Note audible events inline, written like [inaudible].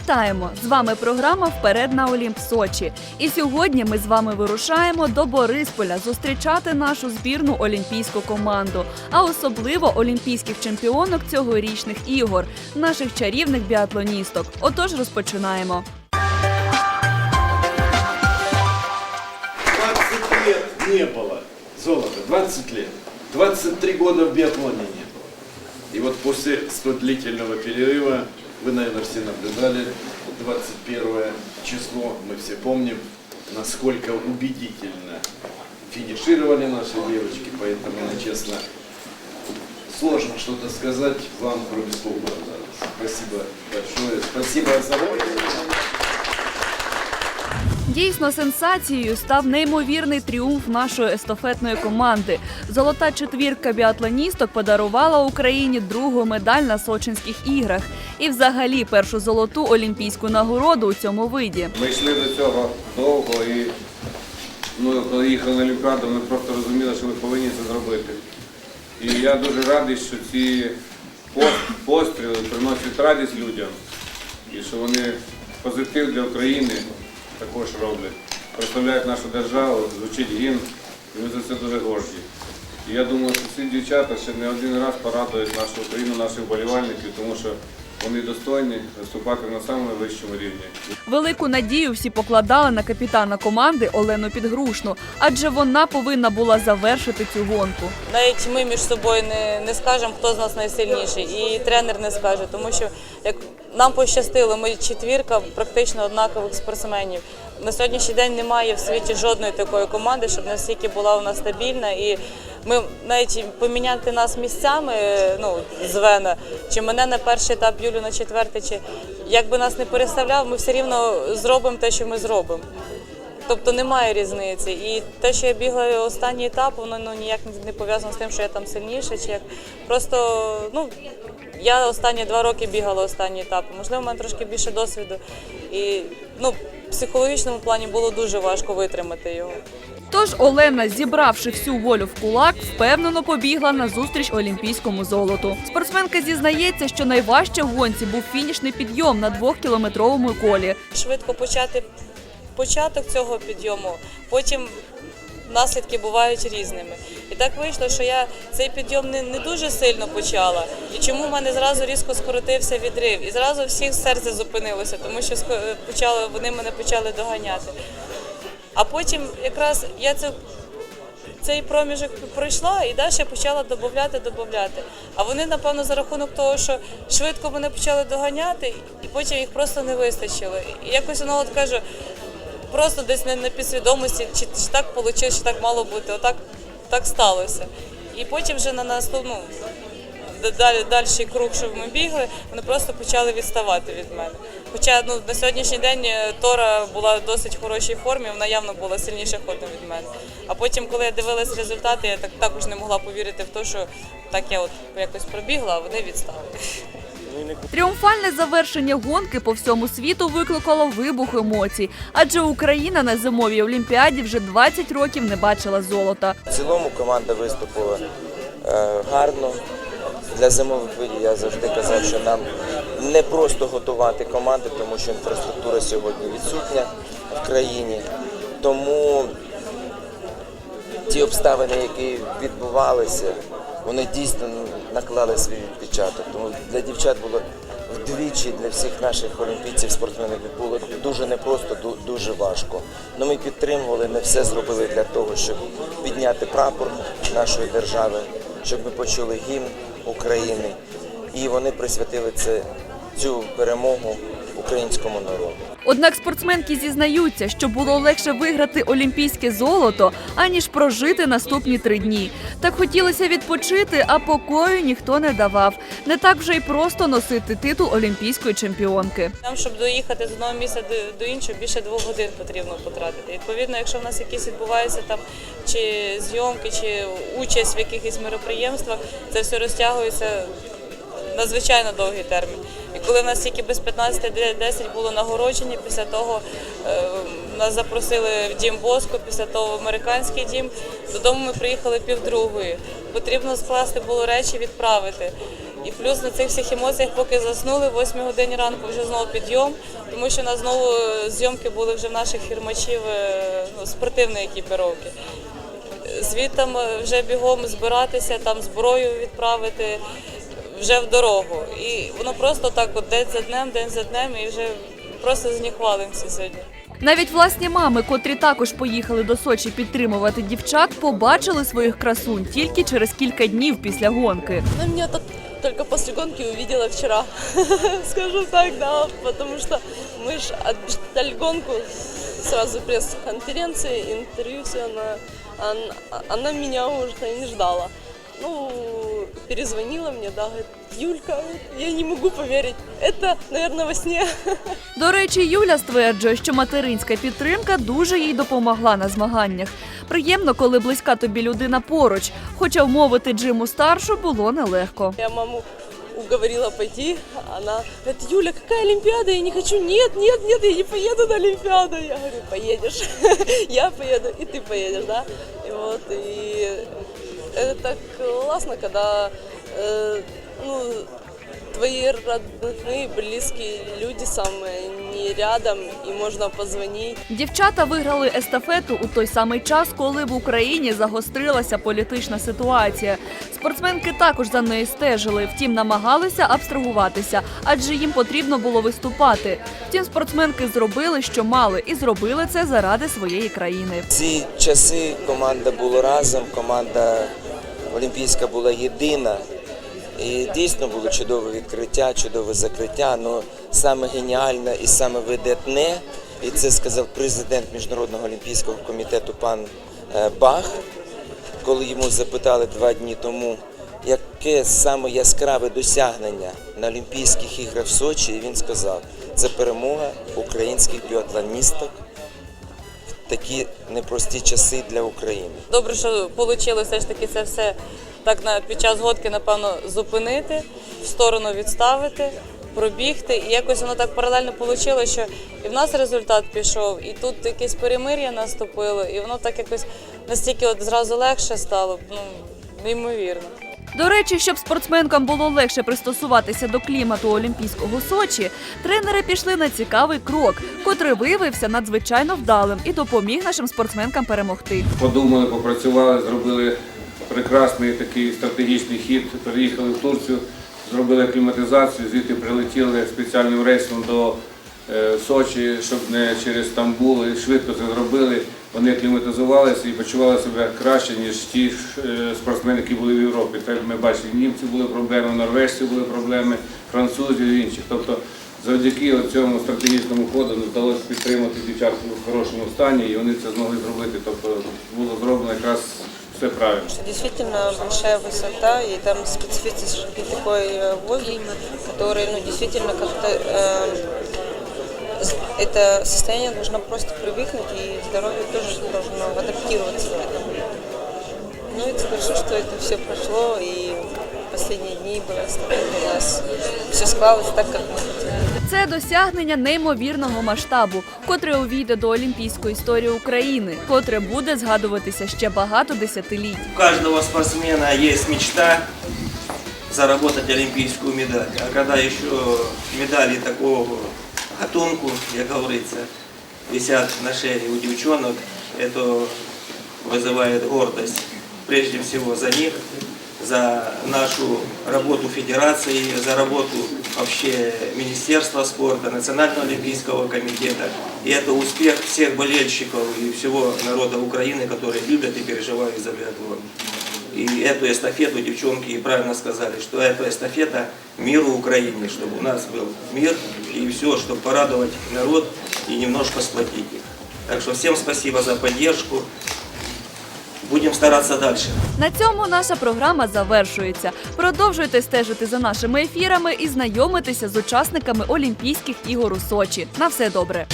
Вітаємо! З вами програма Вперед на Олімп Сочі. І сьогодні ми з вами вирушаємо до Борисполя зустрічати нашу збірну олімпійську команду, а особливо олімпійських чемпіонок цьогорічних ігор, наших чарівних біатлоністок. Отож розпочинаємо. 20 лет не было золота, 20 лет. 23 года в биатлоне не было. И вот после столь длительного перерыва, вы, наверное, все наблюдали, 21 число, мы все помним, насколько убедительно финишировали наши девочки, поэтому, ну, честно, сложно что-то сказать вам, кроме слов. Спасибо большое, спасибо за Дійсно, сенсацією став неймовірний тріумф нашої естафетної команди. Золота четвірка біатлоністок подарувала Україні другу медаль на Сочинських іграх і, взагалі, першу золоту олімпійську нагороду у цьому виді. Ми йшли до цього довго і ну, коли їхали на Олімпіаду, ми просто розуміли, що ми повинні це зробити. І я дуже радий, що ці постріли приносять радість людям і що вони позитив для України також роблять. Представляють нашу державу, звучить гімн, і ми за це дуже горді. І я думаю, що всі дівчата ще не один раз порадують нашу Україну, наших вболівальників, тому що вони достойні виступати на самому вищому рівні. Велику надію всі покладали на капітана команди Олену Підгрушну, адже вона повинна була завершити цю гонку. Навіть ми між собою не, не скажемо, хто з нас найсильніший, і тренер не скаже, тому що як нам пощастило, ми четвірка практично однакових спортсменів. На сьогоднішній день немає в світі жодної такої команди, щоб настільки була у нас стабільна. І ми навіть поміняти нас місцями, ну звена, чи мене на перший етап, Юлю на четвертий, чи як би нас не переставляв, ми все рівно зробимо те, що ми зробимо. Тобто немає різниці. І те, що я бігла останній етап, воно ну, ніяк не пов'язано з тим, що я там сильніша. Чи як. Просто ну, я останні два роки бігала останні етапи. Можливо, в мене трошки більше досвіду. І ну, психологічному плані було дуже важко витримати його. Тож Олена, зібравши всю волю в кулак, впевнено побігла на зустріч олімпійському золоту. Спортсменка зізнається, що найважче в гонці був фінішний підйом на двохкілометровому колі. Швидко почати початок цього підйому, потім наслідки бувають різними. І так вийшло, що я цей підйом не, не дуже сильно почала. І чому в мене зразу різко скоротився відрив? І зразу всіх серце зупинилося, тому що почали, вони мене почали доганяти. А потім якраз я це цей проміжок пройшла і далі почала додати, додати. А вони, напевно, за рахунок того, що швидко мене почали доганяти, і потім їх просто не вистачило. І якось воно от кажу, просто десь не на підсвідомості, чи, чи так вийшло, чи так мало бути, отак так сталося. І потім вже на наступну далі дальший круг, щоб ми бігли, вони просто почали відставати від мене. Хоча ну, на сьогоднішній день е, Тора була в досить хорошій формі, вона явно була сильніше ходом від мене. А потім, коли я дивилась результати, я так також не могла повірити в те, що так я от якось пробігла, а вони відстали. Тріумфальне завершення гонки по всьому світу викликало вибух емоцій, адже Україна на зимовій олімпіаді вже 20 років не бачила золота. В цілому команда виступила е, гарно. Для зимових видів я завжди казав, що нам не просто готувати команди, тому що інфраструктура сьогодні відсутня в країні. Тому ті обставини, які відбувалися, вони дійсно наклали свій відпечаток. Тому для дівчат було вдвічі, для всіх наших олімпійців, спортсменів було дуже непросто, дуже важко. Ну ми підтримували, ми все зробили для того, щоб підняти прапор нашої держави, щоб ми почули гімн України. І вони присвятили це цю перемогу українському народу. Однак спортсменки зізнаються, що було легше виграти олімпійське золото, аніж прожити наступні три дні. Так хотілося відпочити, а покою ніхто не давав. Не так вже й просто носити титул олімпійської чемпіонки. Нам, щоб доїхати з одного місця до, іншого, більше двох годин потрібно потратити. Відповідно, якщо в нас якісь відбуваються там чи зйомки, чи участь в якихось мероприємствах, це все розтягується надзвичайно довгий термін. Коли в нас тільки без 15-10 було нагородження, після того е, нас запросили в дім Боско, після того в американський дім. Додому ми приїхали півдругої. Потрібно скласти було речі, відправити. І плюс на цих всіх емоціях, поки заснули, в 8 годині ранку вже знову підйом, тому що у нас знову е, зйомки були вже в наших фірмачів е, ну, спортивної екіпіровки. Звідтам е, вже бігом збиратися, там зброю відправити вже в дорогу. І воно просто так от день за днем, день за днем, і вже просто зніхвалимося сьогодні. Навіть власні мами, котрі також поїхали до Сочі підтримувати дівчат, побачили своїх красунь тільки через кілька днів після гонки. Она меня так только после гонки увидела вчера, [laughs] скажу так, да, потому что мы же отбежали гонку, сразу пресс-конференции, интервью, все, она, она, она меня уже не ждала. Ну, перезвонила мне, да, говорит, Юлька, я не могу поверить, это, наверное, во сне. [laughs] До речі, Юля стверджує, що материнська підтримка дуже їй допомогла на змаганнях. Приємно, коли близька тобі людина поруч, хоча вмовити Джиму старшу було нелегко. Я маму уговорила пойти, она говорит, Юля, какая Олимпиада? Я не хочу, нет, нет, нет, я не поеду на Олимпиаду. Я говорю, поедешь, [laughs] я поеду, и ты поедешь, да? И вот, и это так классно, когда, э, ну, твои родные, близкие люди самые не рядом, и можно позвонить. Дівчата виграли естафету у той самий час, коли в Україні загострилася політична ситуація. Спортсменки також за нею стежили, втім намагалися абстрагуватися, адже їм потрібно було виступати. Втім, спортсменки зробили, що мали, і зробили це заради своєї країни. Ці часи команда була разом, команда олімпійська була єдина. І дійсно було чудове відкриття, чудове закриття. але саме геніальне і саме видатне, і це сказав президент Міжнародного олімпійського комітету пан е, Бах, коли йому запитали два дні тому, яке саме яскраве досягнення на Олімпійських іграх в Сочі, і він сказав, це перемога українських біатлоністок в такі непрості часи для України. Добре, що вийшло все ж таки це все так на під час гонки, напевно, зупинити, в сторону відставити, пробігти. І якось воно так паралельно вийшло, що і в нас результат пішов, і тут якесь перемир'я наступило, і воно так якось настільки от зразу легше стало, ну неймовірно. До речі, щоб спортсменкам було легше пристосуватися до клімату Олімпійського Сочі, тренери пішли на цікавий крок, котрий виявився надзвичайно вдалим і допоміг нашим спортсменкам перемогти. Подумали, попрацювали, зробили прекрасний такий стратегічний хід. Переїхали в Турцію, зробили кліматизацію, звідти прилетіли спеціальним рейсом до Сочі, щоб не через Стамбул, і швидко це зробили. Вони кліматизувалися і почували себе краще, ніж ті е, спортсмени, які були в Європі. Так ми бачили, німці були проблеми, норвежці були проблеми, французів і інших. Тобто завдяки цьому стратегічному ходу нам вдалося підтримати дівчат в хорошому стані, і вони це змогли зробити. Тобто було зроблено якраз все правильно. что действительно большая высота и там специфический такой э, воздух, который, ну, действительно как-то э, с- это состояние должно просто привыкнуть и здоровье тоже должно адаптироваться к этому. Ну, это хорошо, что это все прошло и последние дни было у нас все складывалось так, как мы хотели. Це досягнення неймовірного масштабу, котре увійде до олімпійської історії України, котре буде згадуватися ще багато десятиліть. У каждого спортсмена есть мечта заработать олимпийскую медаль. А когда еще медали такого гатунку, как говорится, висят на шее у девчонок, это вызывает гордость прежде всего за них, за нашу работу федерации, за работу вообще Министерства спорта, Национального олимпийского комитета. И это успех всех болельщиков и всего народа Украины, которые любят и переживают за биатлон. И эту эстафету девчонки правильно сказали, что это эстафета миру Украине, чтобы у нас был мир и все, чтобы порадовать народ и немножко сплотить их. Так что всем спасибо за поддержку. Будем стараться дальше. На цьому наша програма завершується. Продовжуйте стежити за нашими ефірами і знайомитися з учасниками Олімпійських ігор у Сочі. На все добре.